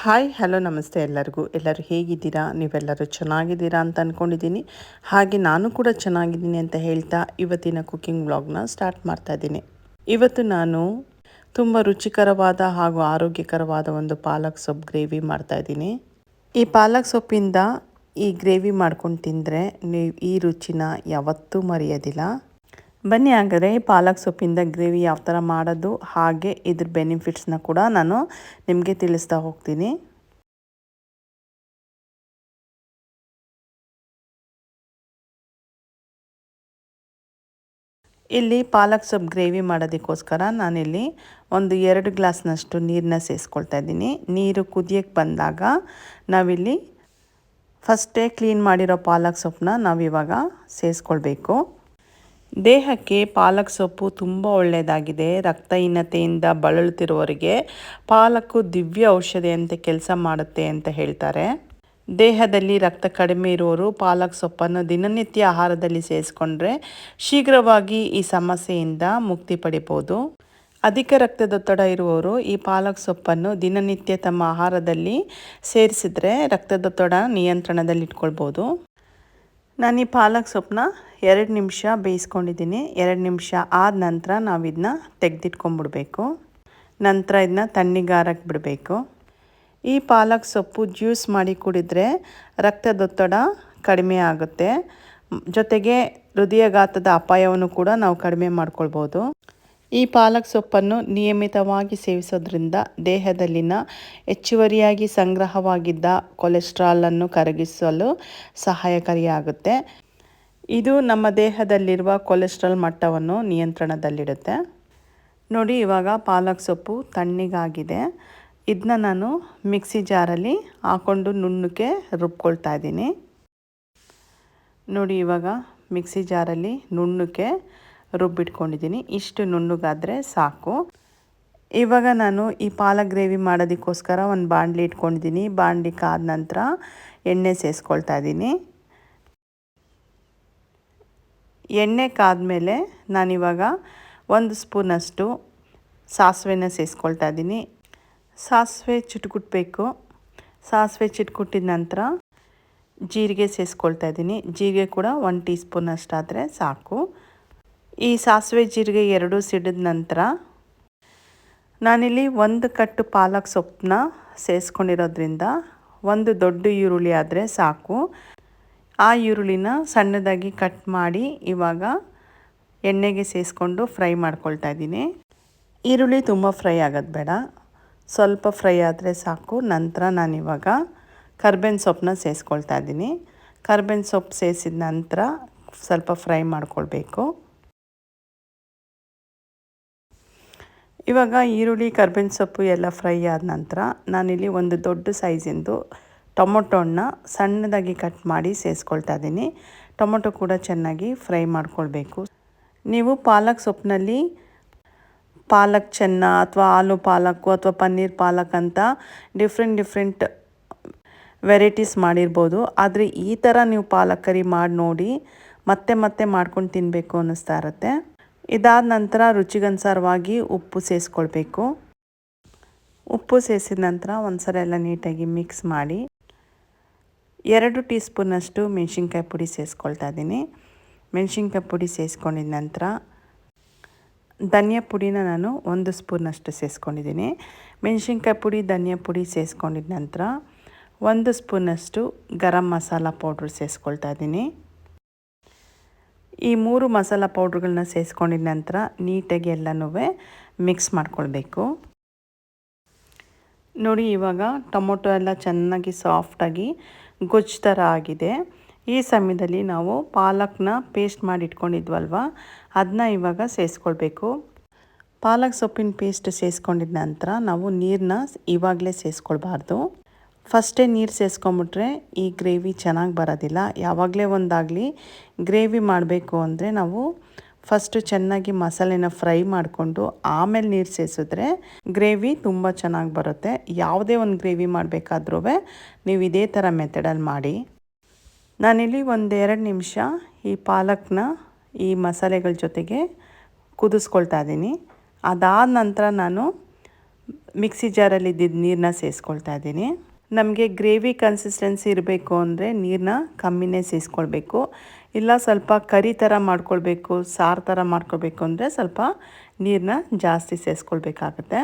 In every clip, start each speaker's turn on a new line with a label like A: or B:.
A: Hi hello ನಮಸ್ತೆ ಎಲ್ಲರಿಗೂ. ಎಲ್ಲರೂ ಹೇಗಿದ್ದೀರಾ? ನೀವೆಲ್ಲರೂ ಚೆನ್ನಾಗಿದ್ದೀರಾ ಅಂತ ಅಂದ್ಕೊಂಡಿದ್ದೀನಿ ಹಾಗೆ ನಾನು ಕೂಡ ಚೆನ್ನಾಗಿದ್ದೀನಿ ಅಂತ ಹೇಳ್ತಾ ಇವತ್ತಿನ ಕುಕ್ಕಿಂಗ್ ವ್ಲಾಗ್ನ ಸ್ಟಾರ್ಟ್ ಮಾಡ್ತಾ ಇದ್ದೀನಿ. ಇವತ್ತು ನಾನು ತುಂಬ ರುಚಿಕರವಾದ ಹಾಗೂ ಆರೋಗ್ಯಕರವಾದ ಒಂದು ಪಾಲಕ್ ಸೊಪ್ಪು ಗ್ರೇವಿ ಮಾಡ್ತಾ ಇದ್ದೀನಿ. ಈ ಪಾಲಕ್ ಸೊಪ್ಪಿಂದ ಈ ಗ್ರೇವಿ ಮಾಡ್ಕೊಂಡು ತಿಂದರೆ ನೀವು ಈ ರುಚಿನ ಯಾವತ್ತೂ ಮರೆಯೋದಿಲ್ಲ. ಬನ್ನಿ ಹಾಗಾದರೆ ಪಾಲಕ್ ಸೊಪ್ಪಿಂದ ಗ್ರೇವಿ ಯಾವ ಥರ ಮಾಡೋದು, ಹಾಗೆ ಇದ್ರ ಬೆನಿಫಿಟ್ಸ್ನ ಕೂಡ ನಾನು ನಿಮಗೆ ತಿಳಿಸ್ತಾ ಹೋಗ್ತೀನಿ. ಇಲ್ಲಿ ಪಾಲಕ್ ಸೊಪ್ಪು ಗ್ರೇವಿ ಮಾಡೋದಕ್ಕೋಸ್ಕರ ನಾನಿಲ್ಲಿ ಒಂದು ಎರಡು ಗ್ಲಾಸ್ನಷ್ಟು ನೀರನ್ನ ಸೇರಿಸ್ಕೊಳ್ತಾ ಇದ್ದೀನಿ. ನೀರು ಕುದಿಯಕ್ಕೆ ಬಂದಾಗ ನಾವಿಲ್ಲಿ ಫಸ್ಟೇ ಕ್ಲೀನ್ ಮಾಡಿರೋ ಪಾಲಕ್ ಸೊಪ್ಪನ್ನ ನಾವಿವಾಗ ಸೇರಿಸ್ಕೊಳ್ಬೇಕು ದೇಹಕ್ಕೆ ಪಾಲಕ್ ಸೊಪ್ಪು ತುಂಬ ಒಳ್ಳೆಯದಾಗಿದೆ. ರಕ್ತಹೀನತೆಯಿಂದ ಬಳಲುತ್ತಿರುವವರಿಗೆ ಪಾಲಕ್ಕು ದಿವ್ಯ ಔಷಧಿಯಂತೆ ಕೆಲಸ ಮಾಡುತ್ತೆ ಅಂತ ಹೇಳ್ತಾರೆ. ದೇಹದಲ್ಲಿ ರಕ್ತ ಕಡಿಮೆ ಇರುವವರು ಪಾಲಕ್ ಸೊಪ್ಪನ್ನು ದಿನನಿತ್ಯ ಆಹಾರದಲ್ಲಿ ಸೇರಿಸ್ಕೊಂಡ್ರೆ ಶೀಘ್ರವಾಗಿ ಈ ಸಮಸ್ಯೆಯಿಂದ ಮುಕ್ತಿ ಪಡಿಬೋದು. ಅಧಿಕ ರಕ್ತದೊತ್ತಡ ಇರುವವರು ಈ ಪಾಲಕ್ ಸೊಪ್ಪನ್ನು ದಿನನಿತ್ಯ ತಮ್ಮ ಆಹಾರದಲ್ಲಿ ಸೇರಿಸಿದರೆ ರಕ್ತದೊತ್ತಡ ನಿಯಂತ್ರಣದಲ್ಲಿಟ್ಕೊಳ್ಬೋದು. ನಾನು ಈ ಪಾಲಕ್ ಸೊಪ್ಪನ್ನ ಎರಡು ನಿಮಿಷ ಬೇಯಿಸ್ಕೊಂಡಿದ್ದೀನಿ. ಎರಡು ನಿಮಿಷ ಆದ ನಂತರ ನಾವು ಇದನ್ನ ತೆಗೆದಿಟ್ಕೊಂಡ್ಬಿಡ್ಬೇಕು ನಂತರ ಇದನ್ನ ತಣ್ಣಿಗಾರಕ್ಕೆ ಬಿಡಬೇಕು. ಈ ಪಾಲಕ್ ಸೊಪ್ಪು ಜ್ಯೂಸ್ ಮಾಡಿ ಕುಡಿದ್ರೆ ರಕ್ತದೊತ್ತಡ ಕಡಿಮೆ ಆಗುತ್ತೆ. ಜೊತೆಗೆ ಹೃದಯಘಾತದ ಅಪಾಯವನ್ನು ಕೂಡ ನಾವು ಕಡಿಮೆ ಮಾಡ್ಕೊಳ್ಬೋದು. ಈ ಪಾಲಕ್ ಸೊಪ್ಪನ್ನು ನಿಯಮಿತವಾಗಿ ಸೇವಿಸೋದ್ರಿಂದ ದೇಹದಲ್ಲಿನ ಹೆಚ್ಚುವರಿಯಾಗಿ ಸಂಗ್ರಹವಾಗಿದ್ದ ಕೊಲೆಸ್ಟ್ರಾಲನ್ನು ಕರಗಿಸಲು ಸಹಾಯಕಾರಿಯಾಗುತ್ತೆ. ಇದು ನಮ್ಮ ದೇಹದಲ್ಲಿರುವ ಕೊಲೆಸ್ಟ್ರಾಲ್ ಮಟ್ಟವನ್ನು ನಿಯಂತ್ರಣದಲ್ಲಿಡುತ್ತೆ. ನೋಡಿ, ಇವಾಗ ಪಾಲಕ್ ಸೊಪ್ಪು ತಣ್ಣಗಾಗಿದೆ. ಇದನ್ನ ನಾನು ಮಿಕ್ಸಿ ಜಾರಲ್ಲಿ ಹಾಕ್ಕೊಂಡು ನುಣ್ಣಕ್ಕೆ ರುಬ್ಕೊಳ್ತಾ ಇದ್ದೀನಿ. ನೋಡಿ, ಇವಾಗ ಮಿಕ್ಸಿ ಜಾರಲ್ಲಿ ನುಣ್ಣಕ್ಕೆ ರುಬ್ಬಿಟ್ಕೊಂಡಿದ್ದೀನಿ. ಇಷ್ಟು ನುಣ್ಣಗಾದರೆ ಸಾಕು. ಇವಾಗ ನಾನು ಈ ಪಾಲಕ್ ಗ್ರೇವಿ ಮಾಡೋದಕ್ಕೋಸ್ಕರ ಒಂದು ಬಾಣಲಿ ಇಟ್ಕೊಂಡಿದ್ದೀನಿ. ಬಾಣಲಿ ಕಾದ ನಂತರ ಎಣ್ಣೆ ಸೇರಿಸ್ಕೊಳ್ತಾ ಇದ್ದೀನಿ. ಎಣ್ಣೆ ಕಾದಮೇಲೆ ನಾನಿವಾಗ ಒಂದು ಸ್ಪೂನಷ್ಟು ಸಾಸಿವೆನ ಸೇರಿಸ್ಕೊಳ್ತಾ ಇದ್ದೀನಿ. ಸಾಸಿವೆ ಚಿಟ್ಕುಟ್ಬೇಕು. ಸಾಸಿವೆ ಚಿಟ್ಕುಟ್ಟಿದ ನಂತರ ಜೀರಿಗೆ ಸೇರಿಸ್ಕೊಳ್ತಾ ಇದ್ದೀನಿ. ಜೀರಿಗೆ ಕೂಡ ಒನ್ ಟೀ ಸ್ಪೂನ್ ಅಷ್ಟಾದರೆ ಸಾಕು. ಈ ಸಾಸಿವೆ ಜೀರಿಗೆ ಎರಡು ಸಿಡಿದ ನಂತರ ನಾನಿಲ್ಲಿ ಒಂದು ಕಟ್ಟು ಪಾಲಕ್ ಸೊಪ್ಪನ್ನ ಸೇರಿಸ್ಕೊಂಡಿರೋದ್ರಿಂದ ಒಂದು ದೊಡ್ಡ ಈರುಳ್ಳಿ ಆದರೆ ಸಾಕು. ಆ ಈರುಳ್ಳಿನ ಸಣ್ಣದಾಗಿ ಕಟ್ ಮಾಡಿ ಇವಾಗ ಎಣ್ಣೆಗೆ ಸೇರಿಸ್ಕೊಂಡು ಫ್ರೈ ಮಾಡ್ಕೊಳ್ತಾ ಇದ್ದೀನಿ. ಈರುಳ್ಳಿ ತುಂಬ ಫ್ರೈ ಆಗೋದು ಬೇಡ. ಸ್ವಲ್ಪ ಫ್ರೈ ಆದರೆ ಸಾಕು. ನಂತರ ನಾನಿವಾಗ ಕರ್ಬೇವಿನ ಸೊಪ್ಪನ್ನ ಸೇರಿಸ್ಕೊಳ್ತಾ ಇದ್ದೀನಿ. ಕರ್ಬೇವಿನ ಸೊಪ್ಪು ಸೇರಿಸಿದ ನಂತರ ಸ್ವಲ್ಪ ಫ್ರೈ ಮಾಡ್ಕೊಳ್ಬೇಕು. ಇವಾಗ ಈರುಳ್ಳಿ, ಕರ್ಬೇವಿನ ಸೊಪ್ಪು ಎಲ್ಲ ಫ್ರೈ ಆದ ನಂತರ ನಾನಿಲ್ಲಿ ಒಂದು ದೊಡ್ಡ ಸೈಜಿಂದು ಟೊಮೊಟೊ ಹಣ್ಣ ಸಣ್ಣದಾಗಿ ಕಟ್ ಮಾಡಿ ಸೇರಿಸ್ಕೊಳ್ತಾ ಇದ್ದೀನಿ. ಟೊಮೊಟೊ ಕೂಡ ಚೆನ್ನಾಗಿ ಫ್ರೈ ಮಾಡ್ಕೊಳ್ಬೇಕು. ನೀವು ಪಾಲಕ್ ಸೊಪ್ಪಿನಲ್ಲಿ ಪಾಲಕ್ ಚೆನ್ನ ಅಥವಾ ಆಲೂ ಪಾಲಕ್ಕು ಅಥವಾ ಪನ್ನೀರ್ ಪಾಲಕ್ ಅಂತ ಡಿಫ್ರೆಂಟ್ ಡಿಫ್ರೆಂಟ್ ವೆರೈಟೀಸ್ ಮಾಡಿರ್ಬೋದು. ಆದರೆ ಈ ಥರ ನೀವು ಪಾಲಕ್ ಕರಿ ಮಾಡಿ ನೋಡಿ ಮತ್ತೆ ಮತ್ತೆ ಮಾಡ್ಕೊಂಡು ತಿನ್ನಬೇಕು ಅನ್ನಿಸ್ತಾ ಇರುತ್ತೆ. ಇದಾದ ನಂತರ ರುಚಿಗನುಸಾರವಾಗಿ ಉಪ್ಪು ಸೇರಿಸ್ಕೊಳ್ಬೇಕು ಉಪ್ಪು ಸೇರಿಸಿದ ನಂತರ ಒಂದು ಸಲ ಎಲ್ಲ ನೀಟಾಗಿ ಮಿಕ್ಸ್ ಮಾಡಿ ಎರಡು ಟೀ ಸ್ಪೂನಷ್ಟು ಮೆಣಸಿನ್ಕಾಯಿ ಪುಡಿ ಸೇರಿಸ್ಕೊಳ್ತಾ ಇದ್ದೀನಿ. ಮೆಣಸಿನ್ಕಾಯಿ ಪುಡಿ ಸೇರಿಸ್ಕೊಂಡಿದ ನಂತರ ಧನಿಯಾ ಪುಡಿನ ನಾನು ಒಂದು ಸ್ಪೂನಷ್ಟು ಸೇರಿಸ್ಕೊಂಡಿದ್ದೀನಿ ಮೆಣಸಿನ್ಕಾಯಿ ಪುಡಿ, ಧನಿಯಾ ಪುಡಿ ಸೇರಿಸ್ಕೊಂಡಿದ ನಂತರ ಒಂದು ಸ್ಪೂನಷ್ಟು ಗರಂ ಮಸಾಲ ಪೌಡ್ರ್ ಸೇರಿಸ್ಕೊಳ್ತಾ ಇದ್ದೀನಿ. ಈ ಮೂರು ಮಸಾಲ ಪೌಡ್ರ್ಗಳನ್ನ ಸೇರಿಸ್ಕೊಂಡಿದ ನಂತರ ನೀಟಾಗಿ ಎಲ್ಲನೂ ಮಿಕ್ಸ್ ಮಾಡ್ಕೊಳ್ಬೇಕು. ನೋಡಿ ಇವಾಗ ಟೊಮೊಟೊ ಎಲ್ಲ ಚೆನ್ನಾಗಿ ಸಾಫ್ಟಾಗಿ ಗೊಜ್ಜು ಥರ ಆಗಿದೆ. ಈ ಸಮಯದಲ್ಲಿ ನಾವು ಪಾಲಕ್ನ ಪೇಸ್ಟ್ ಮಾಡಿ ಇಟ್ಕೊಂಡಿದ್ವಲ್ವ ಅದನ್ನ ಇವಾಗ ಸೇರಿಸ್ಕೊಳ್ಬೇಕು ಪಾಲಕ್ ಸೊಪ್ಪಿನ ಪೇಸ್ಟ್ ಸೇರಿಸ್ಕೊಂಡಿದ ನಂತರ ನಾವು ನೀರನ್ನ ಇವಾಗಲೇ ಸೇರಿಸ್ಕೊಳ್ಬಾರ್ದು ಫಸ್ಟೇ ನೀರು ಸೇರಿಸ್ಕೊಂಬಿಟ್ರೆ ಈ ಗ್ರೇವಿ ಚೆನ್ನಾಗಿ ಬರೋದಿಲ್ಲ. ಯಾವಾಗಲೇ ಒಂದಾಗಲಿ ಗ್ರೇವಿ ಮಾಡಬೇಕು ಅಂದರೆ ನಾವು ಫಸ್ಟು ಚೆನ್ನಾಗಿ ಮಸಾಲೆನ ಫ್ರೈ ಮಾಡಿಕೊಂಡು ಆಮೇಲೆ ನೀರು ಸೇರಿಸಿದ್ರೆ ಗ್ರೇವಿ ತುಂಬ ಚೆನ್ನಾಗಿ ಬರುತ್ತೆ. ಯಾವುದೇ ಒಂದು ಗ್ರೇವಿ ಮಾಡಬೇಕಾದ್ರೂ ನೀವು ಇದೇ ಥರ ಮೆಥಡಲ್ಲಿ ಮಾಡಿ. ನಾನಿಲ್ಲಿ ಒಂದೆರಡು ನಿಮಿಷ ಈ ಪಾಲಕ್ನ ಈ ಮಸಾಲೆಗಳ ಜೊತೆಗೆ ಕುದಿಸ್ಕೊಳ್ತಾ ಇದ್ದೀನಿ. ಅದಾದ ನಂತರ ನಾನು ಮಿಕ್ಸಿ ಜಾರಲ್ಲಿ ಇದ್ದಿದ್ದ ನೀರನ್ನ ಸೇರಿಸ್ಕೊಳ್ತಾ ಇದ್ದೀನಿ. ನಮಗೆ ಗ್ರೇವಿ ಕನ್ಸಿಸ್ಟೆನ್ಸಿ ಇರಬೇಕು ಅಂದರೆ ನೀರನ್ನ ಕಮ್ಮಿನೇ ಸೇರಿಸ್ಕೊಳ್ಬೇಕು ಇಲ್ಲ ಸ್ವಲ್ಪ ಕರಿ ಥರ ಮಾಡ್ಕೊಳ್ಬೇಕು, ಸಾರು ಥರ ಮಾಡ್ಕೊಳ್ಬೇಕು ಅಂದರೆ ಸ್ವಲ್ಪ ನೀರನ್ನ ಜಾಸ್ತಿ ಸೇರಿಸ್ಕೊಳ್ಬೇಕಾಗತ್ತೆ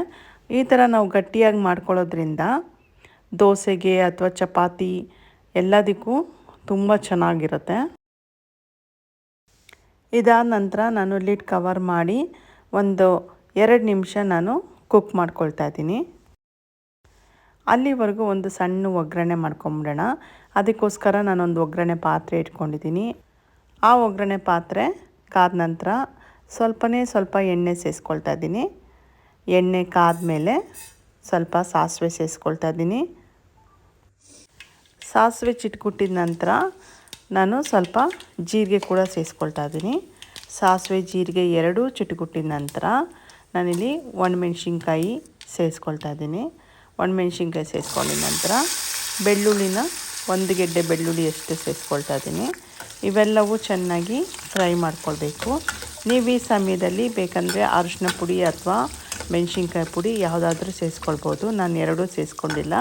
A: ಈ ಥರ ನಾವು ಗಟ್ಟಿಯಾಗಿ ಮಾಡ್ಕೊಳ್ಳೋದ್ರಿಂದ ದೋಸೆಗೆ ಅಥವಾ ಚಪಾತಿ ಎಲ್ಲದಕ್ಕೂ ತುಂಬ ಚೆನ್ನಾಗಿರುತ್ತೆ. ಇದಾದ ನಂತರ ನಾನು ಲಿಡ್ ಕವರ್ ಮಾಡಿ ಒಂದು ಎರಡು ನಿಮಿಷ ನಾನು ಕುಕ್ ಮಾಡ್ಕೊಳ್ತಾ ಇದ್ದೀನಿ. ಅಲ್ಲಿವರೆಗೂ ಒಂದು ಸಣ್ಣ ಒಗ್ಗರಣೆ ಮಾಡ್ಕೊಂಬಿಡೋಣ. ಅದಕ್ಕೋಸ್ಕರ ನಾನೊಂದು ಒಗ್ಗರಣೆ ಪಾತ್ರೆ ಇಟ್ಕೊಂಡಿದ್ದೀನಿ. ಆ ಒಗ್ಗರಣೆ ಪಾತ್ರೆ ಕಾದ ನಂತರ ಸ್ವಲ್ಪನೇ ಸ್ವಲ್ಪ ಎಣ್ಣೆ ಸೇರಿಸ್ಕೊಳ್ತಾ ಇದ್ದೀನಿ. ಎಣ್ಣೆ ಕಾದ್ಮೇಲೆ ಸ್ವಲ್ಪ ಸಾಸಿವೆ ಸೇರಿಸ್ಕೊಳ್ತಾ ಇದ್ದೀನಿ. ಸಾಸಿವೆ ಚಿಟ್ಕುಟ್ಟಿದ ನಂತರ ನಾನು ಸ್ವಲ್ಪ ಜೀರಿಗೆ ಕೂಡ ಸೇರಿಸ್ಕೊಳ್ತಾ ಇದ್ದೀನಿ. ಸಾಸಿವೆ ಜೀರಿಗೆ ಎರಡೂ ಚಿಟುಕುಟ್ಟಿದ ನಂತರ ನಾನಿಲ್ಲಿ ಒಣಮೆಣ್ಸಿನ್ಕಾಯಿ ಸೇರಿಸ್ಕೊಳ್ತಾ ಇದ್ದೀನಿ. ಒಣಮೆಣ್ಸಿನ್ಕಾಯಿ ಸೇರಿಸ್ಕೊಳ್ಳಿ ನಂತರ ಬೆಳ್ಳುಳ್ಳಿನ ಒಂದು ಗೆಡ್ಡೆ ಬೆಳ್ಳುಳ್ಳಿ ಅಷ್ಟು ಸೇರಿಸ್ಕೊಳ್ತಾ ಇದ್ದೀನಿ. ಇವೆಲ್ಲವೂ ಚೆನ್ನಾಗಿ ಫ್ರೈ ಮಾಡ್ಕೊಳ್ಬೇಕು. ನೀವು ಈ ಸಮಯದಲ್ಲಿ ಬೇಕಂದರೆ ಅರಿಶಿನ ಪುಡಿ ಅಥವಾ ಮೆಣಸಿನ್ಕಾಯಿ ಪುಡಿ ಯಾವುದಾದ್ರೂ ಸೇರಿಸ್ಕೊಳ್ಬೋದು. ನಾನು ಎರಡೂ ಸೇರಿಸ್ಕೊಂಡಿಲ್ಲ.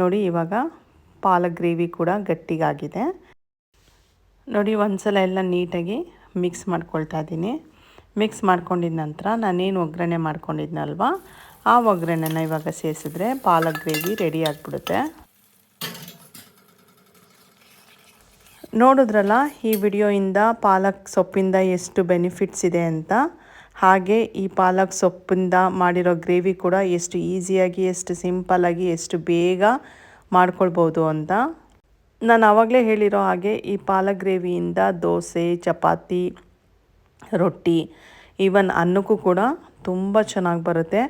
A: ನೋಡಿ, ಇವಾಗ ಪಾಲಕ್ ಗ್ರೇವಿ ಕೂಡ ಗಟ್ಟಿಗಾಗಿದೆ. ನೋಡಿ ಒಂದು ಸಲ ಎಲ್ಲ ನೀಟಾಗಿ ಮಿಕ್ಸ್ ಮಾಡ್ಕೊಳ್ತಾ ಇದ್ದೀನಿ. ಮಿಕ್ಸ್ ಮಾಡ್ಕೊಂಡಿದ ನಂತರ ನಾನೇನು ಒಗ್ಗರಣೆ ಮಾಡ್ಕೊಂಡಿದ್ನಲ್ವ, ಆ ಒಗ್ಗರಣೆನ ಇವಾಗ ಸೇರಿಸಿದ್ರೆ ಪಾಲಕ್ ಗ್ರೇವಿ ರೆಡಿ ಆಗಿಬಿಡುತ್ತೆ. ನೋಡಿದ್ರಲ್ಲ, ಈ ವಿಡಿಯೋಯಿಂದ ಪಾಲಕ್ ಸೊಪ್ಪಿಂದ ಎಷ್ಟು ಬೆನಿಫಿಟ್ಸ್ ಇದೆ ಅಂತ, ಹಾಗೆ ಈ ಪಾಲಕ್ ಸೊಪ್ಪಿಂದ ಮಾಡಿರೋ ಗ್ರೇವಿ ಕೂಡ ಎಷ್ಟು ಈಸಿಯಾಗಿ, ಎಷ್ಟು ಸಿಂಪಲ್ಲಾಗಿ, ಎಷ್ಟು ಬೇಗ ಮಾಡ್ಕೊಳ್ಬೋದು ಅಂತ. ನಾನು ಆವಾಗಲೇ ಹೇಳಿರೋ ಹಾಗೆ ಈ ಪಾಲಕ್ ಗ್ರೇವಿಯಿಂದ ದೋಸೆ, ಚಪಾತಿ, ರೊಟ್ಟಿ ಈವನ್ ಅನ್ನಕ್ಕೂ ಕೂಡ ತುಂಬ ಚೆನ್ನಾಗಿ ಬರುತ್ತೆ.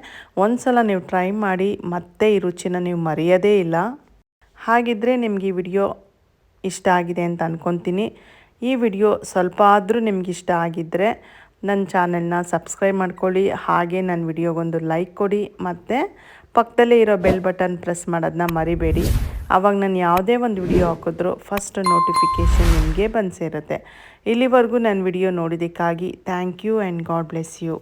A: ಒಂದು ಸಲ ನೀವು ಟ್ರೈ ಮಾಡಿ ಮತ್ತೆ ಈ ರುಚಿನ ನೀವು ಮರೆಯೋದೇ ಇಲ್ಲ. ಹಾಗಿದ್ದರೆ ನಿಮಗೆ ಈ ವಿಡಿಯೋ ಇಷ್ಟ ಆಗಿದೆ ಅಂತ ಅಂದ್ಕೊತೀನಿ ಈ ವಿಡಿಯೋ ಸ್ವಲ್ಪ ಆದರೂ ನಿಮ್ಗೆ ಇಷ್ಟ ಆಗಿದ್ದರೆ ನನ್ನ ಚಾನೆಲ್ನ ಸಬ್ಸ್ಕ್ರೈಬ್ ಮಾಡ್ಕೊಳ್ಳಿ. ಹಾಗೆ ನನ್ನ ವಿಡಿಯೋಗೊಂದು ಲೈಕ್ ಕೊಡಿ. ಮತ್ತು ಪಕ್ಕದಲ್ಲೇ ಇರೋ ಬೆಲ್ ಬಟನ್ ಪ್ರೆಸ್ ಮಾಡೋದನ್ನ ಮರಿಬೇಡಿ. ಆವಾಗ ನಾನು ಯಾವುದೇ ಒಂದು ವಿಡಿಯೋ ಹಾಕಿದ್ರೂ ಫಸ್ಟ್ ನೋಟಿಫಿಕೇಷನ್ ನಿಮಗೆ ಬಂದು ಸೇರುತ್ತೆ. ಇಲ್ಲಿವರೆಗೂ ನನ್ನ video ನೋಡಿದ್ದಕ್ಕಾಗಿ thank you and God bless you